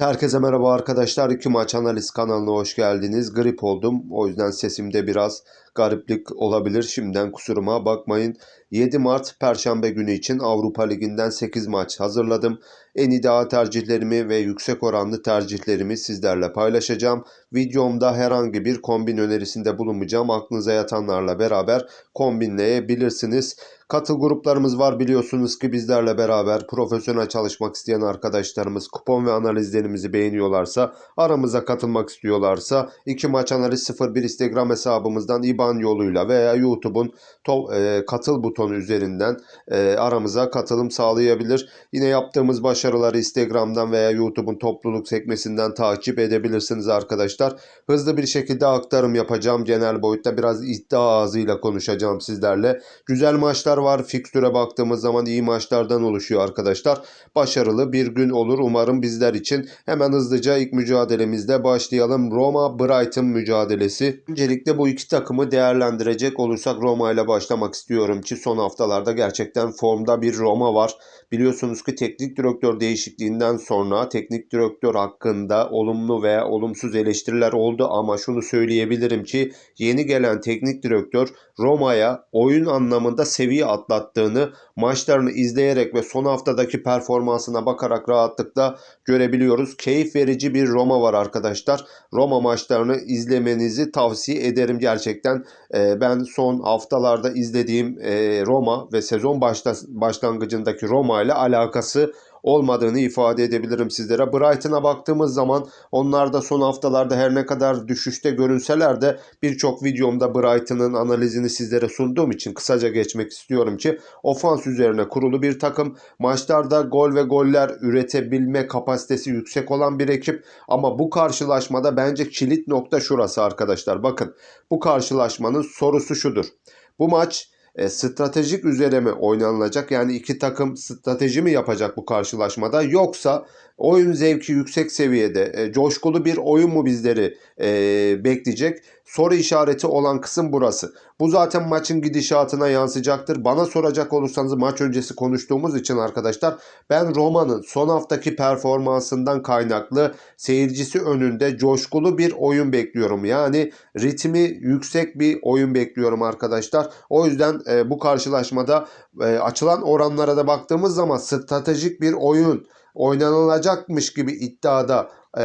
Herkese merhaba arkadaşlar. İki maç analiz kanalına hoş geldiniz. Grip oldum. O yüzden sesimde biraz gariplik olabilir. Şimdiden kusuruma bakmayın. 7 Mart Perşembe günü için Avrupa Ligi'nden 8 maç hazırladım. En ideal tercihlerimi ve yüksek oranlı tercihlerimi sizlerle paylaşacağım. Videomda herhangi bir kombin önerisinde bulunmayacağım. Aklınıza yatanlarla beraber kombinleyebilirsiniz. Katıl gruplarımız var biliyorsunuz ki bizlerle beraber profesyonel çalışmak isteyen arkadaşlarımız kupon ve analizlerimizi beğeniyorlarsa aramıza katılmak istiyorlarsa iki maç analiz 01 Instagram hesabımızdan IBAN yoluyla veya YouTube'un e, katıl butonu üzerinden e, aramıza katılım sağlayabilir. Yine yaptığımız başarıları Instagram'dan veya YouTube'un topluluk sekmesinden takip edebilirsiniz arkadaşlar. Hızlı bir şekilde aktarım yapacağım. Genel boyutta biraz iddia ağzıyla konuşacağım sizlerle. Güzel maçlar var. Fikstüre baktığımız zaman iyi maçlardan oluşuyor arkadaşlar. Başarılı bir gün olur umarım bizler için. Hemen hızlıca ilk mücadelemizde başlayalım. Roma Brighton mücadelesi. Öncelikle bu iki takımı değerlendirecek olursak Roma ile başlamak istiyorum ki son haftalarda gerçekten formda bir Roma var. Biliyorsunuz ki teknik direktör değişikliğinden sonra teknik direktör hakkında olumlu veya olumsuz eleştiriler oldu ama şunu söyleyebilirim ki yeni gelen teknik direktör Roma'ya oyun anlamında seviye atlattığını maçlarını izleyerek ve son haftadaki performansına bakarak rahatlıkla görebiliyoruz. Keyif verici bir Roma var arkadaşlar. Roma maçlarını izlemenizi tavsiye ederim gerçekten. Ee, ben son haftalarda izlediğim e, Roma ve sezon başlangıcındaki Roma ile alakası olmadığını ifade edebilirim sizlere. Brighton'a baktığımız zaman onlar da son haftalarda her ne kadar düşüşte görünseler de birçok videomda Brighton'ın analizini sizlere sunduğum için kısaca geçmek istiyorum ki ofans üzerine kurulu bir takım. Maçlarda gol ve goller üretebilme kapasitesi yüksek olan bir ekip ama bu karşılaşmada bence kilit nokta şurası arkadaşlar. Bakın bu karşılaşmanın sorusu şudur. Bu maç e, stratejik üzere mi oynanılacak? Yani iki takım strateji mi yapacak bu karşılaşmada? Yoksa oyun zevki yüksek seviyede, e, coşkulu bir oyun mu bizleri e, bekleyecek? Soru işareti olan kısım burası. Bu zaten maçın gidişatına yansıyacaktır. Bana soracak olursanız maç öncesi konuştuğumuz için arkadaşlar ben Roma'nın son haftaki performansından kaynaklı seyircisi önünde coşkulu bir oyun bekliyorum. Yani ritmi yüksek bir oyun bekliyorum arkadaşlar. O yüzden e, bu karşılaşmada açılan oranlara da baktığımız zaman stratejik bir oyun oynanılacakmış gibi iddiada e,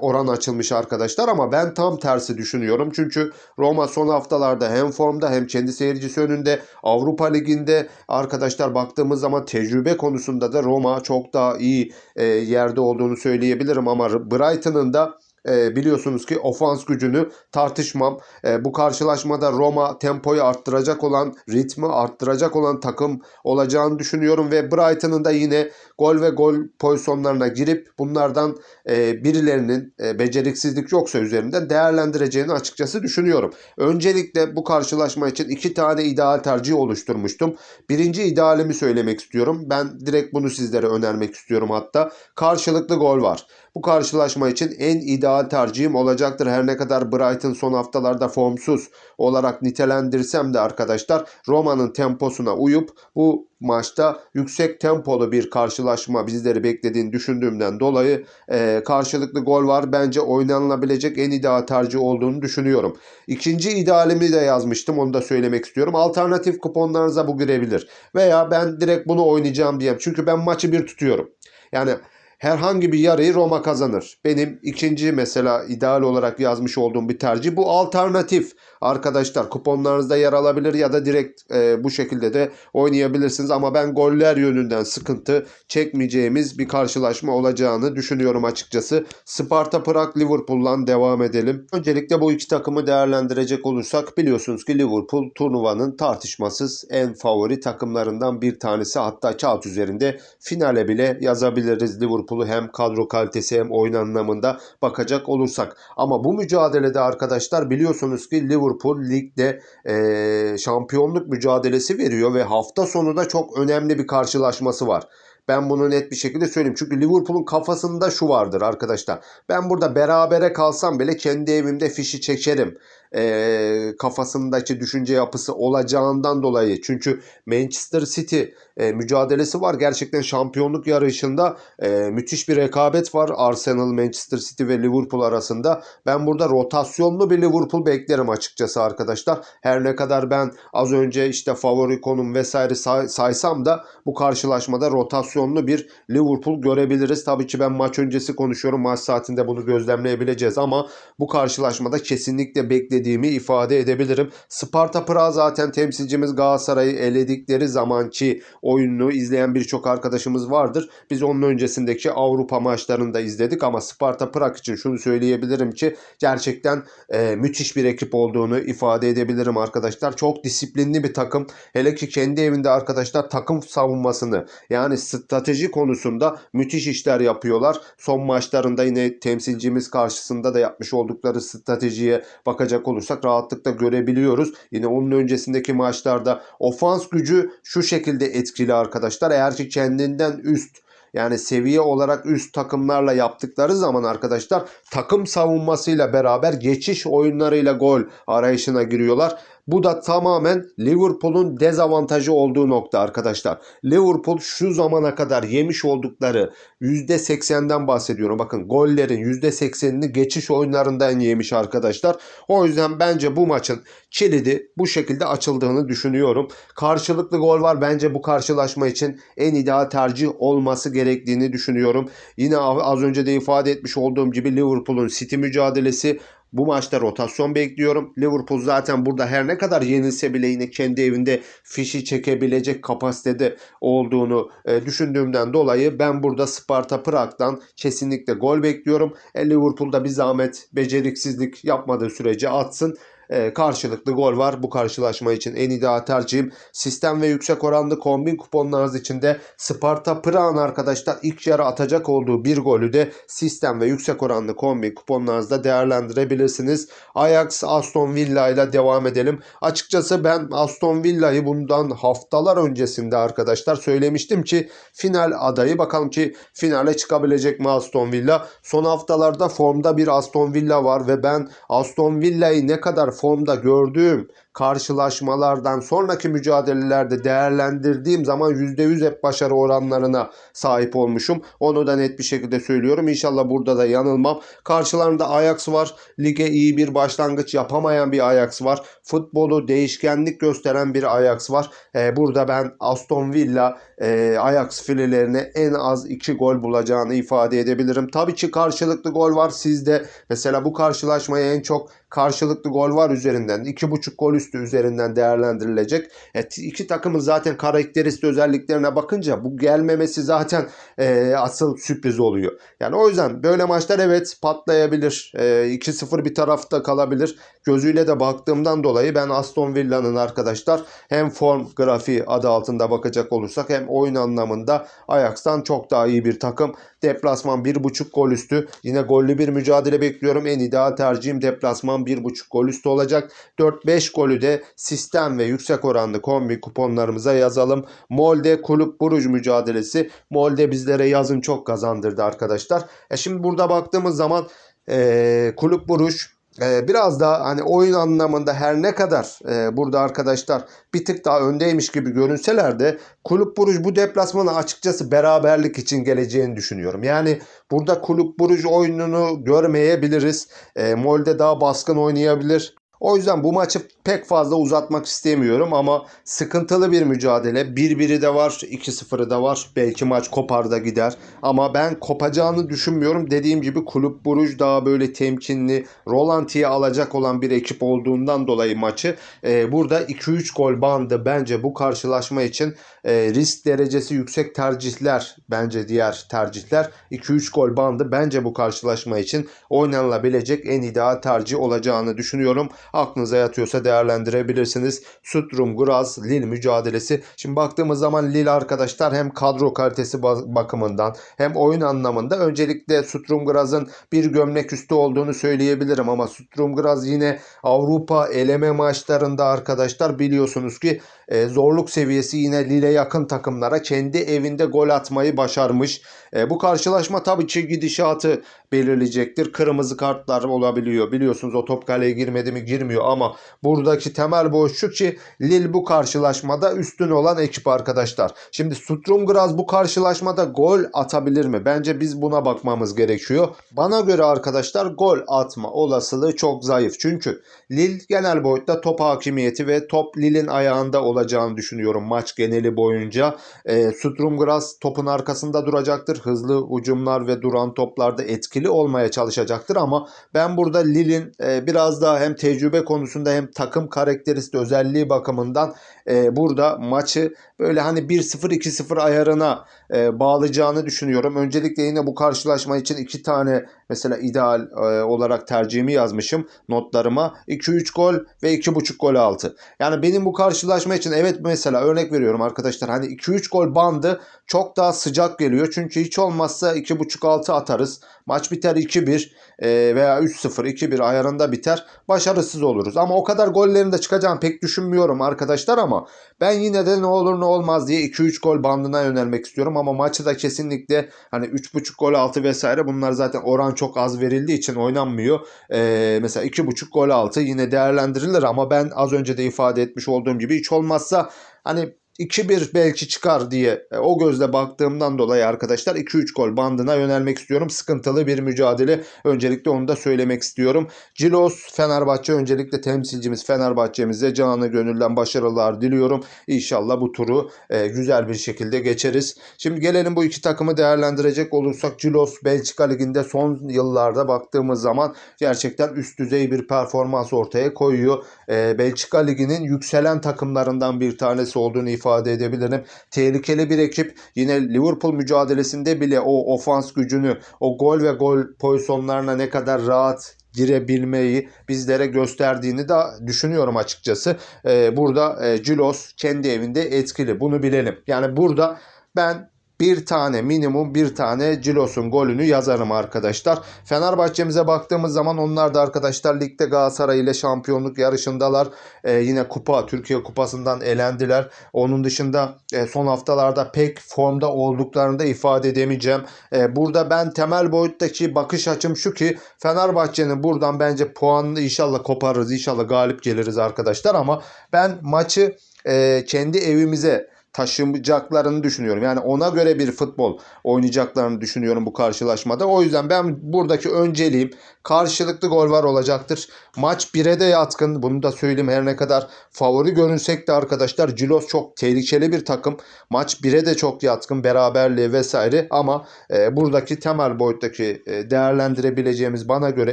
oran açılmış arkadaşlar ama ben tam tersi düşünüyorum. Çünkü Roma son haftalarda hem formda hem kendi seyircisi önünde Avrupa Ligi'nde arkadaşlar baktığımız zaman tecrübe konusunda da Roma çok daha iyi e, yerde olduğunu söyleyebilirim ama Brighton'ın da e, biliyorsunuz ki ofans gücünü tartışmam. E, bu karşılaşmada Roma tempoyu arttıracak olan, ritmi arttıracak olan takım olacağını düşünüyorum ve Brighton'ın da yine gol ve gol pozisyonlarına girip bunlardan e, birilerinin e, beceriksizlik yoksa üzerinde değerlendireceğini açıkçası düşünüyorum. Öncelikle bu karşılaşma için iki tane ideal tercih oluşturmuştum. Birinci idealimi söylemek istiyorum. Ben direkt bunu sizlere önermek istiyorum hatta. Karşılıklı gol var. Bu karşılaşma için en ideal tercihim olacaktır. Her ne kadar Brighton son haftalarda formsuz olarak nitelendirsem de arkadaşlar Roma'nın temposuna uyup bu maçta yüksek tempolu bir karşılaşma bizleri beklediğini düşündüğümden dolayı e, karşılıklı gol var. Bence oynanılabilecek en ideal tercih olduğunu düşünüyorum. İkinci idealimi de yazmıştım onu da söylemek istiyorum. Alternatif kuponlarınıza bu girebilir. Veya ben direkt bunu oynayacağım diyeyim. Çünkü ben maçı bir tutuyorum. Yani herhangi bir yarıyı Roma kazanır. Benim ikinci mesela ideal olarak yazmış olduğum bir tercih. Bu alternatif arkadaşlar kuponlarınızda yer alabilir ya da direkt e, bu şekilde de oynayabilirsiniz. Ama ben goller yönünden sıkıntı çekmeyeceğimiz bir karşılaşma olacağını düşünüyorum açıkçası. Sparta Prag Liverpool'dan devam edelim. Öncelikle bu iki takımı değerlendirecek olursak biliyorsunuz ki Liverpool turnuvanın tartışmasız en favori takımlarından bir tanesi. Hatta kağıt üzerinde finale bile yazabiliriz Liverpool'u hem kadro kalitesi hem oyun anlamında bakacak olursak. Ama bu mücadelede arkadaşlar biliyorsunuz ki Liverpool ligde e, şampiyonluk mücadelesi veriyor ve hafta sonu da çok önemli bir karşılaşması var. Ben bunu net bir şekilde söyleyeyim. Çünkü Liverpool'un kafasında şu vardır arkadaşlar. Ben burada berabere kalsam bile kendi evimde fişi çekerim. E, kafasındaki düşünce yapısı olacağından dolayı. Çünkü Manchester City e, mücadelesi var. Gerçekten şampiyonluk yarışında e, müthiş bir rekabet var. Arsenal, Manchester City ve Liverpool arasında. Ben burada rotasyonlu bir Liverpool beklerim açıkçası arkadaşlar. Her ne kadar ben az önce işte favori konum vesaire say- saysam da bu karşılaşmada rotasyonlu bir Liverpool görebiliriz. Tabii ki ben maç öncesi konuşuyorum. Maç saatinde bunu gözlemleyebileceğiz ama bu karşılaşmada kesinlikle beklediğimi ifade edebilirim. Sparta Prag zaten temsilcimiz Galatasaray'ı eledikleri zamanki oyununu izleyen birçok arkadaşımız vardır. Biz onun öncesindeki Avrupa maçlarını da izledik ama Sparta Prag için şunu söyleyebilirim ki gerçekten e, müthiş bir ekip olduğunu ifade edebilirim arkadaşlar. Çok disiplinli bir takım. Hele ki kendi evinde arkadaşlar takım savunmasını yani strateji konusunda müthiş işler yapıyorlar. Son maçlarında yine temsilcimiz karşısında da yapmış oldukları stratejiye bakacak olursak rahatlıkla görebiliyoruz. Yine onun öncesindeki maçlarda ofans gücü şu şekilde etkili arkadaşlar. Eğer ki kendinden üst yani seviye olarak üst takımlarla yaptıkları zaman arkadaşlar takım savunmasıyla beraber geçiş oyunlarıyla gol arayışına giriyorlar. Bu da tamamen Liverpool'un dezavantajı olduğu nokta arkadaşlar. Liverpool şu zamana kadar yemiş oldukları %80'den bahsediyorum. Bakın gollerin %80'ini geçiş oyunlarından yemiş arkadaşlar. O yüzden bence bu maçın kilidi bu şekilde açıldığını düşünüyorum. Karşılıklı gol var. Bence bu karşılaşma için en ideal tercih olması gerektiğini düşünüyorum. Yine az önce de ifade etmiş olduğum gibi Liverpool'un City mücadelesi bu maçta rotasyon bekliyorum. Liverpool zaten burada her ne kadar yenilse bile yine kendi evinde fişi çekebilecek kapasitede olduğunu e, düşündüğümden dolayı ben burada Sparta Prag'dan kesinlikle gol bekliyorum. E, Liverpool'da bir zahmet beceriksizlik yapmadığı sürece atsın e, karşılıklı gol var. Bu karşılaşma için en ideal tercihim sistem ve yüksek oranlı kombin kuponlarınız içinde Sparta Prag'ın arkadaşlar ilk yarı atacak olduğu bir golü de sistem ve yüksek oranlı kombin kuponlarınızda değerlendirebilirsiniz. Ajax Aston Villa ile devam edelim. Açıkçası ben Aston Villa'yı bundan haftalar öncesinde arkadaşlar söylemiştim ki final adayı bakalım ki finale çıkabilecek mi Aston Villa. Son haftalarda formda bir Aston Villa var ve ben Aston Villa'yı ne kadar formda gördüğüm karşılaşmalardan sonraki mücadelelerde değerlendirdiğim zaman %100 hep başarı oranlarına sahip olmuşum. Onu da net bir şekilde söylüyorum. İnşallah burada da yanılmam. Karşılarında Ajax var. Lige iyi bir başlangıç yapamayan bir Ajax var. Futbolu değişkenlik gösteren bir Ajax var. Ee, burada ben Aston Villa e, Ajax filelerine en az 2 gol bulacağını ifade edebilirim. Tabii ki karşılıklı gol var. Sizde mesela bu karşılaşmayı en çok karşılıklı gol var üzerinden. 2.5 gol üstü üzerinden değerlendirilecek. Evet, iki takımın zaten karakteristik özelliklerine bakınca bu gelmemesi zaten e, asıl sürpriz oluyor. Yani o yüzden böyle maçlar evet patlayabilir. E, 2-0 bir tarafta kalabilir. Gözüyle de baktığımdan dolayı ben Aston Villa'nın arkadaşlar hem form grafiği adı altında bakacak olursak hem oyun anlamında Ajax'tan çok daha iyi bir takım. Deplasman 1.5 gol üstü. Yine gollü bir mücadele bekliyorum. En ideal tercihim deplasman 1.5 gol üstü olacak. 4-5 golü de sistem ve yüksek oranlı kombi kuponlarımıza yazalım. Molde Kulüp Buruj mücadelesi. Molde bizlere yazın çok kazandırdı arkadaşlar. E şimdi burada baktığımız zaman e, Kulüp Buruj ee, biraz daha hani oyun anlamında her ne kadar e, burada arkadaşlar bir tık daha öndeymiş gibi görünseler de Kulüp Buruj bu deplasmanı açıkçası beraberlik için geleceğini düşünüyorum. Yani burada Kulüp Buruj oyununu görmeyebiliriz. E, Molde daha baskın oynayabilir. O yüzden bu maçı pek fazla uzatmak istemiyorum ama sıkıntılı bir mücadele. Bir biri de var, 2-0'ı da var. Belki maç kopar da gider. Ama ben kopacağını düşünmüyorum. Dediğim gibi Kulüp Buruj daha böyle temkinli, Rolanti'yi alacak olan bir ekip olduğundan dolayı maçı. E, burada 2-3 gol bandı bence bu karşılaşma için e, risk derecesi yüksek tercihler bence diğer tercihler. 2-3 gol bandı bence bu karşılaşma için oynanılabilecek en ideal tercih olacağını düşünüyorum. Aklınıza yatıyorsa değerlendirebilirsiniz. Sutrum, Graz, Lille mücadelesi. Şimdi baktığımız zaman Lille arkadaşlar hem kadro kalitesi bakımından hem oyun anlamında öncelikle Sutrum Graz'ın bir gömlek üstü olduğunu söyleyebilirim ama Sutrum Graz yine Avrupa eleme maçlarında arkadaşlar biliyorsunuz ki e, zorluk seviyesi yine Lille yakın takımlara kendi evinde gol atmayı başarmış. E, bu karşılaşma tabii ki gidişatı belirleyecektir. Kırmızı kartlar olabiliyor. Biliyorsunuz o top kaleye girmedi mi girmiyor ama buradaki temel boş şu ki Lille bu karşılaşmada üstün olan ekip arkadaşlar. Şimdi Sturm Graz bu karşılaşmada gol atabilir mi? Bence biz buna bakmamız gerekiyor. Bana göre arkadaşlar gol atma olasılığı çok zayıf. Çünkü Lille genel boyutta top hakimiyeti ve top Lille'in ayağında olacağını düşünüyorum maç geneli boyunca. E, Sturm Graz topun arkasında duracaktır. Hızlı hücumlar ve duran toplarda etkili olmaya çalışacaktır ama ben burada Lille'in e, biraz daha hem tecrübe konusunda hem takım karakteristik özelliği bakımından e, burada maçı böyle hani 1-0 2-0 ayarına e, bağlayacağını düşünüyorum. Öncelikle yine bu karşılaşma için iki tane mesela ideal e, olarak tercihimi yazmışım notlarıma. 2-3 gol ve 2.5 gol altı. Yani benim bu karşılaşma için evet mesela örnek veriyorum arkadaşlar hani 2-3 gol bandı çok daha sıcak geliyor. Çünkü hiç olmazsa 2.5 altı atarız. Maç biter 2-1 e, veya 3-0 2-1 ayarında biter. Başarısız oluruz. Ama o kadar gollerin de çıkacağını pek düşünmüyorum arkadaşlar ama ben yine de ne olur ne olmaz diye 2-3 gol bandına yönelmek istiyorum ama maçı da kesinlikle hani 3.5 gol altı vesaire bunlar zaten oran çok az verildiği için oynanmıyor. Ee, mesela 2.5 gol altı yine değerlendirilir ama ben az önce de ifade etmiş olduğum gibi hiç olmazsa hani 2-1 belki çıkar diye e, o gözle baktığımdan dolayı arkadaşlar 2-3 gol bandına yönelmek istiyorum. Sıkıntılı bir mücadele. Öncelikle onu da söylemek istiyorum. Cilos Fenerbahçe öncelikle temsilcimiz Fenerbahçe'mize canı gönülden başarılar diliyorum. İnşallah bu turu e, güzel bir şekilde geçeriz. Şimdi gelelim bu iki takımı değerlendirecek olursak Cilos Belçika Ligi'nde son yıllarda baktığımız zaman gerçekten üst düzey bir performans ortaya koyuyor. E, Belçika Ligi'nin yükselen takımlarından bir tanesi olduğunu ifade ifade edebilirim. Tehlikeli bir ekip. Yine Liverpool mücadelesinde bile o ofans gücünü, o gol ve gol pozisyonlarına ne kadar rahat girebilmeyi bizlere gösterdiğini de düşünüyorum açıkçası. Ee, burada e, Cilos kendi evinde etkili. Bunu bilelim. Yani burada ben bir tane minimum bir tane Cilos'un golünü yazarım arkadaşlar. Fenerbahçe'mize baktığımız zaman onlar da arkadaşlar ligde Galatasaray ile şampiyonluk yarışındalar. Ee, yine kupa Türkiye kupasından elendiler. Onun dışında e, son haftalarda pek formda olduklarını da ifade edemeyeceğim. E, burada ben temel boyuttaki bakış açım şu ki Fenerbahçe'nin buradan bence puanını inşallah koparırız. İnşallah galip geliriz arkadaşlar ama ben maçı e, kendi evimize taşıyacaklarını düşünüyorum. Yani ona göre bir futbol oynayacaklarını düşünüyorum bu karşılaşmada. O yüzden ben buradaki önceliğim karşılıklı gol var olacaktır. Maç 1'e de yatkın. Bunu da söyleyeyim her ne kadar favori görünsek de arkadaşlar Cilos çok tehlikeli bir takım. Maç 1'e de çok yatkın. Beraberliği vesaire ama e, buradaki temel boyuttaki e, değerlendirebileceğimiz bana göre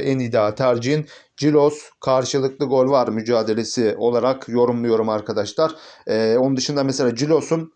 en ideal tercihin Cilos karşılıklı gol var mücadelesi olarak yorumluyorum arkadaşlar. Ee, onun dışında mesela Cilos'un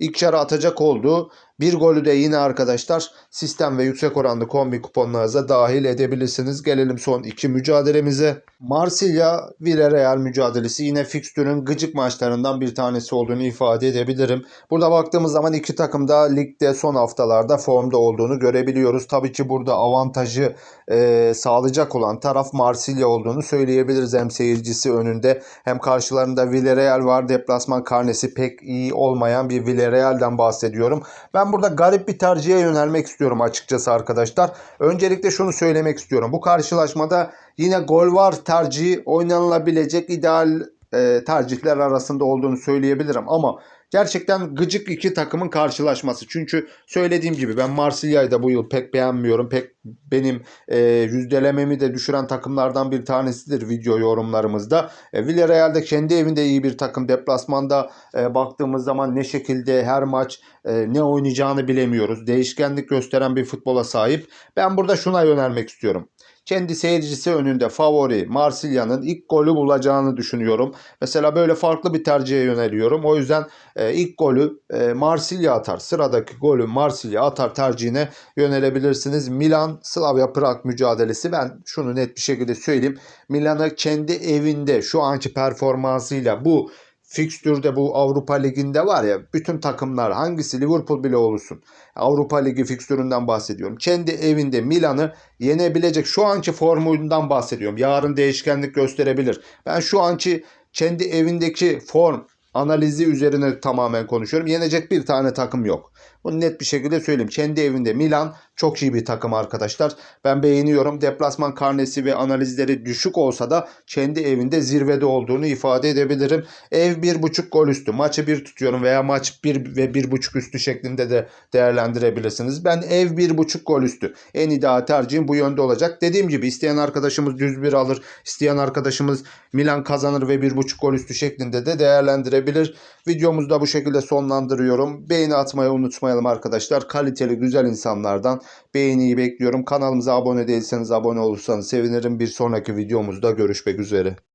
ilk yarı atacak olduğu bir golü de yine arkadaşlar sistem ve yüksek oranlı kombi kuponlarınıza dahil edebilirsiniz. Gelelim son iki mücadelemize. Marsilya Villarreal mücadelesi yine fikstürün gıcık maçlarından bir tanesi olduğunu ifade edebilirim. Burada baktığımız zaman iki takım da ligde son haftalarda formda olduğunu görebiliyoruz. Tabii ki burada avantajı e, sağlayacak olan taraf Marsilya olduğunu söyleyebiliriz. Hem seyircisi önünde hem karşılarında Villarreal var. Deplasman karnesi pek iyi olmayan bir Villarreal'den bahsediyorum. Ben burada garip bir tercihe yönelmek istiyorum açıkçası arkadaşlar. Öncelikle şunu söylemek istiyorum. Bu karşılaşmada yine gol var tercihi oynanılabilecek ideal e, tercihler arasında olduğunu söyleyebilirim ama Gerçekten gıcık iki takımın karşılaşması. Çünkü söylediğim gibi ben Marsilya'yı da bu yıl pek beğenmiyorum. Pek benim e, yüzdelememi de düşüren takımlardan bir tanesidir video yorumlarımızda. E, Villarreal de kendi evinde iyi bir takım. Deplasmanda e, baktığımız zaman ne şekilde her maç e, ne oynayacağını bilemiyoruz. Değişkenlik gösteren bir futbola sahip. Ben burada şuna yönelmek istiyorum kendi seyircisi önünde favori Marsilya'nın ilk golü bulacağını düşünüyorum. Mesela böyle farklı bir tercihe yöneliyorum. O yüzden e, ilk golü e, Marsilya atar. Sıradaki golü Marsilya atar tercihine yönelebilirsiniz. Milan Slavia Prag mücadelesi ben şunu net bir şekilde söyleyeyim. Milan'ı kendi evinde şu anki performansıyla bu fikstürde bu Avrupa Ligi'nde var ya bütün takımlar hangisi Liverpool bile olursun. Avrupa Ligi fikstüründen bahsediyorum. Kendi evinde Milan'ı yenebilecek şu anki formundan bahsediyorum. Yarın değişkenlik gösterebilir. Ben şu anki kendi evindeki form analizi üzerine tamamen konuşuyorum. Yenecek bir tane takım yok. Bunu net bir şekilde söyleyeyim. Kendi evinde Milan çok iyi bir takım arkadaşlar. Ben beğeniyorum. Deplasman karnesi ve analizleri düşük olsa da kendi evinde zirvede olduğunu ifade edebilirim. Ev 1.5 gol üstü. Maçı 1 tutuyorum veya maç 1 ve 1.5 üstü şeklinde de değerlendirebilirsiniz. Ben ev 1.5 gol üstü. En ideal tercihim bu yönde olacak. Dediğim gibi isteyen arkadaşımız düz bir alır. isteyen arkadaşımız Milan kazanır ve 1.5 gol üstü şeklinde de değerlendirebilir. Videomuzu da bu şekilde sonlandırıyorum. Beğeni atmayı unutmayalım arkadaşlar. Kaliteli güzel insanlardan beğeniyi bekliyorum. Kanalımıza abone değilseniz abone olursanız sevinirim. Bir sonraki videomuzda görüşmek üzere.